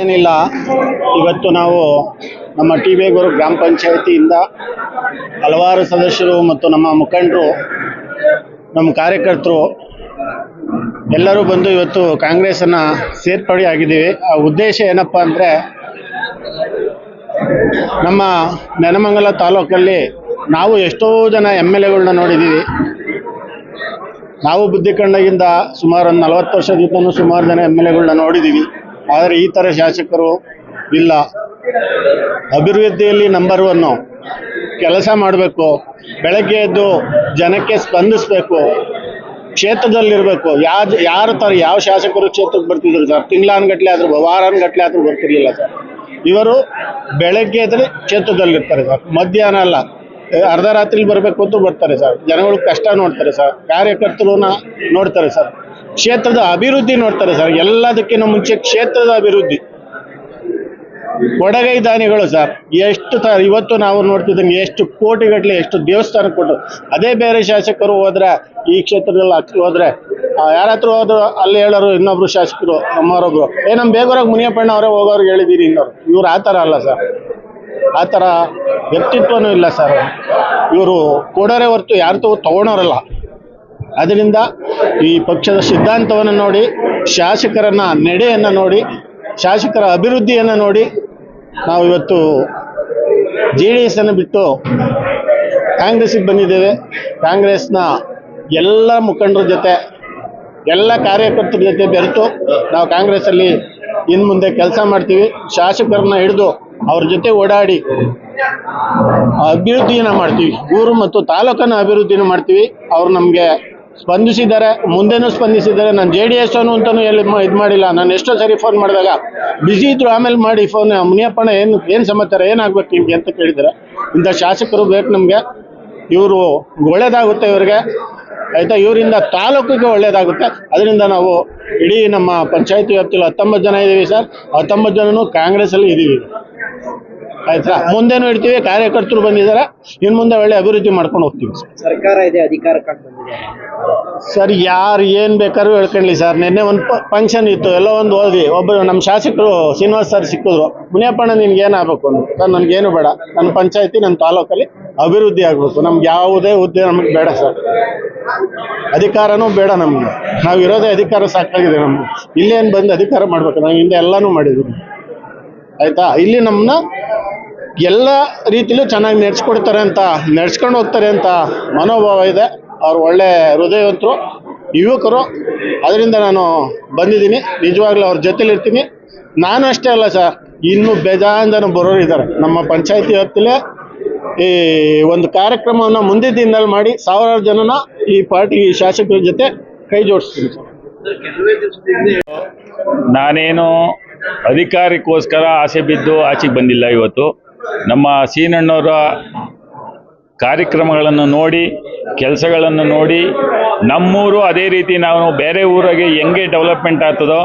ಏನಿಲ್ಲ ಇವತ್ತು ನಾವು ನಮ್ಮ ಟಿ ಬೇಗೂರು ಗ್ರಾಮ ಪಂಚಾಯತಿಯಿಂದ ಹಲವಾರು ಸದಸ್ಯರು ಮತ್ತು ನಮ್ಮ ಮುಖಂಡರು, ನಮ್ಮ ಕಾರ್ಯಕರ್ತರು ಎಲ್ಲರೂ ಬಂದು ಇವತ್ತು ಕಾಂಗ್ರೆಸ್ಸನ್ನು ಸೇರ್ಪಡೆ ಆಗಿದ್ದೀವಿ. ಆ ಉದ್ದೇಶ ಏನಪ್ಪ ಅಂದರೆ ನಮ್ಮ ನೆನಮಂಗಲ ತಾಲೂಕಲ್ಲಿ ನಾವು ಎಷ್ಟೋ ಜನ ಎಂ ಎಲ್ ಎಗಳನ್ನ ನೋಡಿದ್ದೀವಿ. ನಾವು ಬುದ್ಧಿ ಕಂಡಾಗಿಂದ ಸುಮಾರು ಒಂದು ನಲವತ್ತು ವರ್ಷದಿಂದನೂ ಸುಮಾರು ಜನ ಎಂ ಎಲ್ ಎಗಳನ್ನ ನೋಡಿದ್ದೀವಿ. ಆದರೆ ಈ ಥರ ಶಾಸಕರು ಇಲ್ಲ. ಅಭಿವೃದ್ಧಿಯಲ್ಲಿ ನಂಬರ್ ಒನ್ನು ಕೆಲಸ ಮಾಡಬೇಕು, ಬೆಳಗ್ಗೆ ಎದ್ದು ಜನಕ್ಕೆ ಸ್ಪಂದಿಸಬೇಕು, ಕ್ಷೇತ್ರದಲ್ಲಿರಬೇಕು. ಯಾವ ಯಾರು ತರ, ಯಾವ ಶಾಸಕರು ಕ್ಷೇತ್ರಕ್ಕೆ ಬರ್ತಿದ್ರು ಸರ್? ತಿಂಗಳಾನ್ಗಟ್ಲೆ ಆದರೂ, ವಾರಾನ್ಗಟ್ಲೆ ಆದರೂ ಬರ್ತಿರ್ಲಿಲ್ಲ ಸರ್. ಇವರು ಬೆಳಗ್ಗೆ ಎದ್ರೆ ಕ್ಷೇತ್ರದಲ್ಲಿರ್ತಾರೆ ಸರ್. ಮಧ್ಯಾಹ್ನ ಅಲ್ಲ, ಅರ್ಧ ರಾತ್ರಿ ಬರಬೇಕು ಅಂತ ಬರ್ತಾರೆ ಸರ್. ಜನಗಳು ಕಷ್ಟ ನೋಡ್ತಾರೆ ಸರ್. ಕಾರ್ಯಕರ್ತರನ್ನ ನೋಡ್ತಾರೆ ಸರ್. ಕ್ಷೇತ್ರದ ಅಭಿವೃದ್ಧಿ ನೋಡ್ತಾರೆ ಸರ್. ಎಲ್ಲದಕ್ಕಿಂತ ಮುಂಚೆ ಕ್ಷೇತ್ರದ ಅಭಿವೃದ್ಧಿ. ಕೊಡಗೈ ದಾನಿಗಳು ಸರ್, ಎಷ್ಟು ಇವತ್ತು ನಾವು ನೋಡ್ತಿದ್ದಂಗೆ ಎಷ್ಟು ಕೋಟಿಗಟ್ಟಲೆ ಎಷ್ಟು ದೇವಸ್ಥಾನ ಕೊಟ್ಟು, ಅದೇ ಬೇರೆ ಶಾಸಕರು ಹೋದ್ರೆ, ಈ ಕ್ಷೇತ್ರದಲ್ಲಿ ಹತ್ರ ಹೋದ್ರೆ ಯಾರ ಹತ್ರ ಹೋದ್ರು ಅಲ್ಲಿ ಹೇಳೋರು ಇನ್ನೊಬ್ರು ಶಾಸಕರು, ನಮ್ಮವರೊಬ್ರು. ಏ ನಮ್ಮ ಬೇಗೂರಾಗ ಮುನಿಯಪ್ಪಣ್ಣ ಅವರೇ ಹೋಗೋರ್ಗೆ ಹೇಳಿದ್ದೀರಿ ಇನ್ನೋರು ಇವ್ರು ಆ ಥರ ಅಲ್ಲ ಸರ್. ಆ ಥರ ವ್ಯಕ್ತಿತ್ವನೂ ಇಲ್ಲ ಸರ್. ಇವರು ಕೊಡೋರೆ ಹೊರತು ಯಾರು ತಗೊಳೋರಲ್ಲ. ಅದರಿಂದ ಈ ಪಕ್ಷದ ಸಿದ್ಧಾಂತವನ್ನು ನೋಡಿ, ಶಾಸಕರನ್ನ ನಡೆಯನ್ನು ನೋಡಿ, ಶಾಸಕರ ಅಭಿವೃದ್ಧಿಯನ್ನು ನೋಡಿ ನಾವು ಇವತ್ತು ಜೆ ಡಿ ಎಸ್ ಅನ್ನು ಬಿಟ್ಟು ಕಾಂಗ್ರೆಸ್ಸಿಗೆ ಬಂದಿದ್ದೇವೆ. ಕಾಂಗ್ರೆಸ್ನ ಎಲ್ಲ ಮುಖಂಡರ ಜೊತೆ, ಎಲ್ಲ ಕಾರ್ಯಕರ್ತರ ಜೊತೆ ಬೆರೆತು ನಾವು ಕಾಂಗ್ರೆಸ್ಸಲ್ಲಿ ಇನ್ನು ಮುಂದೆ ಕೆಲಸ ಮಾಡ್ತೀವಿ. ಶಾಸಕರನ್ನ ಹಿಡಿದು ಅವ್ರ ಜೊತೆ ಓಡಾಡಿ ಅಭಿವೃದ್ಧಿಯನ್ನು ಮಾಡ್ತೀವಿ. ಊರು ಮತ್ತು ತಾಲೂಕನ್ನು ಅಭಿವೃದ್ಧಿನ ಮಾಡ್ತೀವಿ. ಅವ್ರು ನಮಗೆ ಸ್ಪಂದಿಸಿದ್ದಾರೆ, ಮುಂದೆನೂ ಸ್ಪಂದಿಸಿದ್ದಾರೆ. ನಾನು ಜೆ ಡಿ ಎಸ್ ಅನ್ನು ಅಂತಲೂ ಎಲ್ಲಿ ಇದು ಮಾಡಿಲ್ಲ. ನಾನು ಎಷ್ಟೋ ಸರಿ ಫೋನ್ ಮಾಡಿದಾಗ ಬಿಜಿ ಇದ್ರು ಆಮೇಲೆ ಮಾಡಿ ಫೋನ್ ಮುನಿಯಪ್ಪಣ್ಣ, ಏನು ಏನು ಸಮಾಚಾರ? ಏನಾಗ್ಬೇಕು ನಿಮಗೆ? ಅಂತ ಕೇಳಿದ್ರೆ ಇಂಥ ಶಾಸಕರು ಬೇಕು ನಮಗೆ. ಇವರು ಒಳ್ಳೇದಾಗುತ್ತೆ ಇವ್ರಿಗೆ. ಆಯಿತಾ? ಇವರಿಂದ ತಾಲೂಕಿಗೆ ಒಳ್ಳೇದಾಗುತ್ತೆ. ಅದರಿಂದ ನಾವು ಇಡೀ ನಮ್ಮ ಪಂಚಾಯತಿ ವ್ಯಾಪ್ತಿಯಲ್ಲಿ ಹತ್ತೊಂಬತ್ತು ಜನ ಇದ್ದೀವಿ ಸರ್. ಹತ್ತೊಂಬತ್ತು ಜನನು ಕಾಂಗ್ರೆಸ್ಸಲ್ಲಿ ಇದ್ದೀವಿ ಆಯ್ತಾ? ಮುಂದೆನೂ ಇಡ್ತೀವಿ ಕಾರ್ಯಕರ್ತರು ಬಂದಿದ್ದಾರೆ. ಇನ್ ಮುಂದೆ ಒಳ್ಳೆ ಅಭಿವೃದ್ಧಿ ಮಾಡ್ಕೊಂಡು ಹೋಗ್ತೀವಿ. ಸರ್ ಸರ್ಕಾರ ಇದೆ ಅಧಿಕಾರಕ್ಕೆ ಬಂದಿದೆ. ಸರ್ ಯಾರು ಏನು ಬೇಕಾದ್ರೂ ಹೇಳ್ಕೊಳ್ಳಿ ಸರ್. ನಿನ್ನೆ ಒಂದು ಫಂಕ್ಷನ್ ಇತ್ತು ಎಲ್ಲ ಒಂದು ಹೋದ್ವಿ ಒಬ್ರು ನಮ್ಮ ಶಾಸಕರು ಶ್ರೀನಿವಾಸ್ ಸರ್ ಸಿಕ್ಕಿದ್ರು. ಮುನಿಯಪ್ಪಣ್ಣ ನಿನ್ಗೆ ಏನಾಗಬೇಕು ಅಂತ? ಸರ್ ನನಗೇನು ಬೇಡ. ನನ್ನ ಪಂಚಾಯತಿ ನನ್ನ ತಾಲೂಕಲ್ಲಿ ಅಭಿವೃದ್ಧಿ ಆಗಬೇಕು. ನಮ್ಗೆ ಯಾವುದೇ ಹುದ್ದೆ ನಮಗೆ ಬೇಡ ಸರ್. ಅಧಿಕಾರನೂ ಬೇಡ ನಮ್ಗೆ. ನಾವು ಇರೋದೇ ಅಧಿಕಾರ ಸಾಕಾಗಿದೆ ನಮ್ಗೆ. ಇಲ್ಲೇನು ಬಂದು ಅಧಿಕಾರ ಮಾಡ್ಬೇಕು? ನಾವು ಹಿಂದೆ ಎಲ್ಲನೂ ಮಾಡಿದ್ದೀವಿ ಆಯ್ತಾ? ಇಲ್ಲಿ ನಮ್ಮನ್ನ ಎಲ್ಲ ರೀತಿಲೂ ಚೆನ್ನಾಗಿ ನಡೆಸ್ಕೊಡ್ತಾರೆ ಅಂತ, ನಡೆಸ್ಕೊಂಡು ಹೋಗ್ತಾರೆ ಅಂತ ಮನೋಭಾವ ಇದೆ. ಅವ್ರು ಒಳ್ಳೆ ಹೃದಯವಂತರು, ಯುವಕರು. ಅದರಿಂದ ನಾನು ಬಂದಿದ್ದೀನಿ. ನಿಜವಾಗ್ಲೂ ಅವ್ರ ಜೊತೆಲಿರ್ತೀನಿ ನಾನು ಅಷ್ಟೇ ಅಲ್ಲ ಸರ್, ಇನ್ನೂ ಬೇಜಾಂದನು ಬರೋರು ಇದ್ದಾರೆ. ನಮ್ಮ ಪಂಚಾಯತಿ ವ್ಯಾಪ್ತಿಲೇ ಈ ಒಂದು ಕಾರ್ಯಕ್ರಮವನ್ನು ಮುಂದಿನ ದಿನದಲ್ಲಿ ಮಾಡಿ ಸಾವಿರಾರು ಜನನ ಈ ಪಾರ್ಟಿ ಶಾಸಕರ ಜೊತೆ ಕೈ ಜೋಡಿಸ್ತೀನಿ ನಾನೇನು ಅಧಿಕಾರಕ್ಕೋಸ್ಕರ ಆಸೆ ಬಿದ್ದು ಆಚೆಗೆ ಬಂದಿಲ್ಲ ಇವತ್ತು. ನಮ್ಮ ಸೀನಣ್ಣವರ ಕಾರ್ಯಕ್ರಮಗಳನ್ನು ನೋಡಿ, ಕೆಲಸಗಳನ್ನು ನೋಡಿ, ನಮ್ಮೂರು ಅದೇ ರೀತಿ ನಾವು ಬೇರೆ ಊರಿಗೆ ಹೆಂಗೆ ಡೆವಲಪ್ಮೆಂಟ್ ಆಗ್ತದೋ,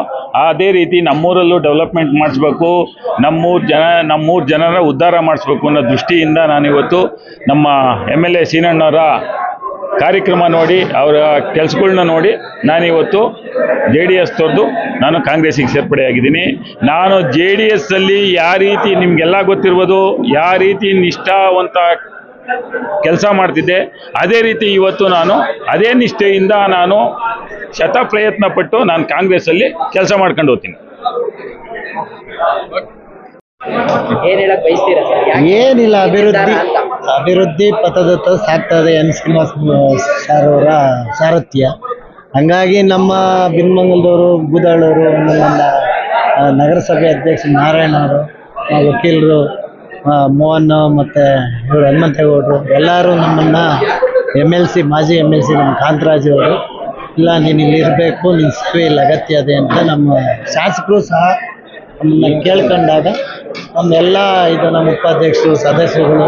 ಅದೇ ರೀತಿ ನಮ್ಮೂರಲ್ಲೂ ಡೆವಲಪ್ಮೆಂಟ್ ಮಾಡಿಸ್ಬೇಕು, ನಮ್ಮೂರು ಜನ, ನಮ್ಮೂರು ಜನರ ಉದ್ಧಾರ ಮಾಡಿಸ್ಬೇಕು ಅನ್ನೋ ದೃಷ್ಟಿಯಿಂದ ನಾನಿವತ್ತು ನಮ್ಮ ಎಂ ಎಲ್ ಎ ಸೀನಣ್ಣವರ ಕಾರ್ಯಕ್ರಮ ನೋಡಿ, ಅವರ ಕೆಲಸಗಳನ್ನ ನೋಡಿ ನಾನಿವತ್ತು ಜೆ ಡಿ ಎಸ್ ತೊರೆದು ನಾನು ಕಾಂಗ್ರೆಸ್ಸಿಗೆ ಸೇರ್ಪಡೆಯಾಗಿದ್ದೀನಿ. ನಾನು ಜೆ ಡಿ ಎಸ್ಸಲ್ಲಿ ಯಾವ ರೀತಿ ನಿಮಗೆಲ್ಲ ಗೊತ್ತಿರ್ಬೋದು, ಯಾವ ರೀತಿ ನಿಷ್ಠಾವಂತ ಕೆಲಸ ಮಾಡ್ತಿದ್ದೆ, ಅದೇ ರೀತಿ ಇವತ್ತು ನಾನು ಅದೇ ನಿಷ್ಠೆಯಿಂದ ನಾನು ಶತ ಪ್ರಯತ್ನ ಪಟ್ಟು ನಾನು ಕಾಂಗ್ರೆಸ್ಸಲ್ಲಿ ಕೆಲಸ ಮಾಡ್ಕೊಂಡು ಹೋಗ್ತೀನಿ. ಏನ್ ಹೇಳಕ್ ಬಯಸ್ತೀರಾ ಸರ್ ಯಾಕೆ ಏನಿಲ್ಲ ಅಭಿವೃದ್ಧಿ ನಿರ್ಧಾರ ಅಂತ? ಅಭಿವೃದ್ಧಿ ಪಥದತ್ತ ಸಾಗ್ತದೆ ಎನ್ ಶ್ರೀನಿವಾಸ ಸರ್ ಅವರ ಸಾರಥ್ಯ ಹಂಗಾಗಿ ನಮ್ಮ ಬಿನ್ಮಂಗಲದವರು ಬೂದಾಳವರು ನಮ್ಮ ಆ, ನಗರಸಭೆ ಅಧ್ಯಕ್ಷ ನಾರಾಯಣ ಅವರು ಆ, ವಕೀಲರು ಆ, ಮೋಹನ್ ಮತ್ತು ಇವರು ಹನುಮಂತೇಗೌಡರು ಎಲ್ಲರೂ ನಮ್ಮನ್ನು ಎಂ ಎಲ್ ಸಿ ಮಾಜಿ ಎಂ ಎಲ್ ಸಿ ನಮ್ಮ ಕಾಂತರಾಜ್ ಅವರು ಇಲ್ಲ ನೀನು ಇಲ್ಲಿ ಇರಬೇಕು ನಿನ್ನ ಸೇವೆ ಇಲ್ಲಿ ಅಗತ್ಯ ಇದೆ ಅಂತ ನಮ್ಮ ಶಾಸಕರು ಸಹ ನಮ್ಮನ್ನು ಕೇಳ್ಕೊಂಡಾಗ ನಮ್ಮೆಲ್ಲ ಇದು ನಮ್ಮ ಉಪಾಧ್ಯಕ್ಷರು, ಸದಸ್ಯರುಗಳು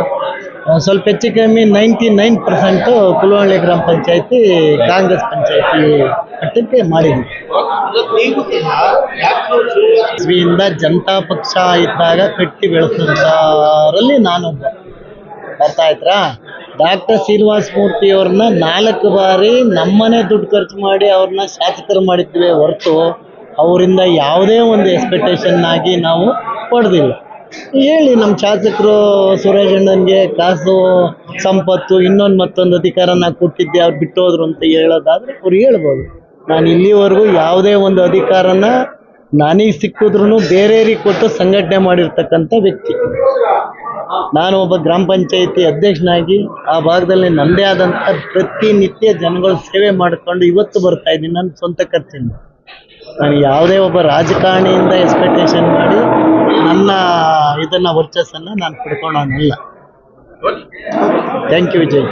ಸ್ವಲ್ಪ ಹೆಚ್ಚು ಕಮ್ಮಿ ನೈಂಟಿ ನೈನ್ ಪರ್ಸೆಂಟು ಕುಲವಳ್ಳಿ ಗ್ರಾಮ ಪಂಚಾಯತಿ, ಕಾಂಗ್ರೆಸ್ ಪಂಚಾಯತಿ ಮಟ್ಟಕ್ಕೆ ಮಾಡಿದ್ವಿ. ಜನತಾ ಪಕ್ಷ ಇದ್ದಾಗ ಕಟ್ಟಿ ಬೆಳೆಸಿದಂಥವರಲ್ಲಿ ನಾನೊಬ್ಬ ಬರ್ತಾ ಇದ್ರಾ? ಡಾಕ್ಟರ್ ಶ್ರೀನಿವಾಸ ಮೂರ್ತಿ ಅವ್ರನ್ನ ನಾಲ್ಕು ಬಾರಿ ನಮ್ಮನೆ ದುಡ್ಡು ಖರ್ಚು ಮಾಡಿ ಅವ್ರನ್ನ ಶಾಸಕರು ಮಾಡಿದ್ವಿ ಹೊರತು ಅವರಿಂದ ಯಾವುದೇ ಒಂದು ಎಕ್ಸ್ಪೆಕ್ಟೇಷನ್ ಆಗಿ ನಾವು ಪಡೆದಿಲ್ಲ ಹೇಳಿ ನಮ್ಮ ಶಾಸಕರು ಸುರೇಶ್ ಅಣ್ಣನ್ಗೆ ಕಾಸು, ಸಂಪತ್ತು, ಇನ್ನೊಂದು ಮತ್ತೊಂದು ಅಧಿಕಾರನ ಕೊಟ್ಟಿದ್ದೆ, ಅವ್ರು ಬಿಟ್ಟೋದ್ರು ಅಂತ ಹೇಳೋದಾದ್ರೆ ಅವ್ರು ಹೇಳ್ಬೋದು. ನಾನು ಇಲ್ಲಿವರೆಗೂ ಯಾವುದೇ ಒಂದು ಅಧಿಕಾರನ ನನಗೆ ಸಿಕ್ಕಿದ್ರು ಬೇರೆಯವ್ರಿಗೆ ಕೊಟ್ಟು ಸಂಘಟನೆ ಮಾಡಿರ್ತಕ್ಕಂಥ ವ್ಯಕ್ತಿ. ನಾನು ಒಬ್ಬ ಗ್ರಾಮ ಪಂಚಾಯಿತಿ ಅಧ್ಯಕ್ಷನಾಗಿ ಆ ಭಾಗದಲ್ಲಿ ನನ್ನದೇ ಆದಂಥ ಪ್ರತಿನಿತ್ಯ ಜನಗಳ ಸೇವೆ ಮಾಡಿಕೊಂಡು ಇವತ್ತು ಬರ್ತಾ ಇದ್ದೀನಿ, ನನ್ನ ಸ್ವಂತ ಖರ್ಚಿಂದ ನಾನು ಯಾವುದೇ ಒಬ್ಬ ರಾಜಕಾರಣಿಯಿಂದ ಎಕ್ಸ್ಪೆಕ್ಟೇಷನ್ ಮಾಡಿ ನನ್ನ ಇದನ್ನ ವರ್ಚಸ್ಸನ್ನು ನಾನು ಪಡ್ಕೊಳ್ಳೋನಲ್ಲ ಥ್ಯಾಂಕ್ ಯು ವಿಜಯ್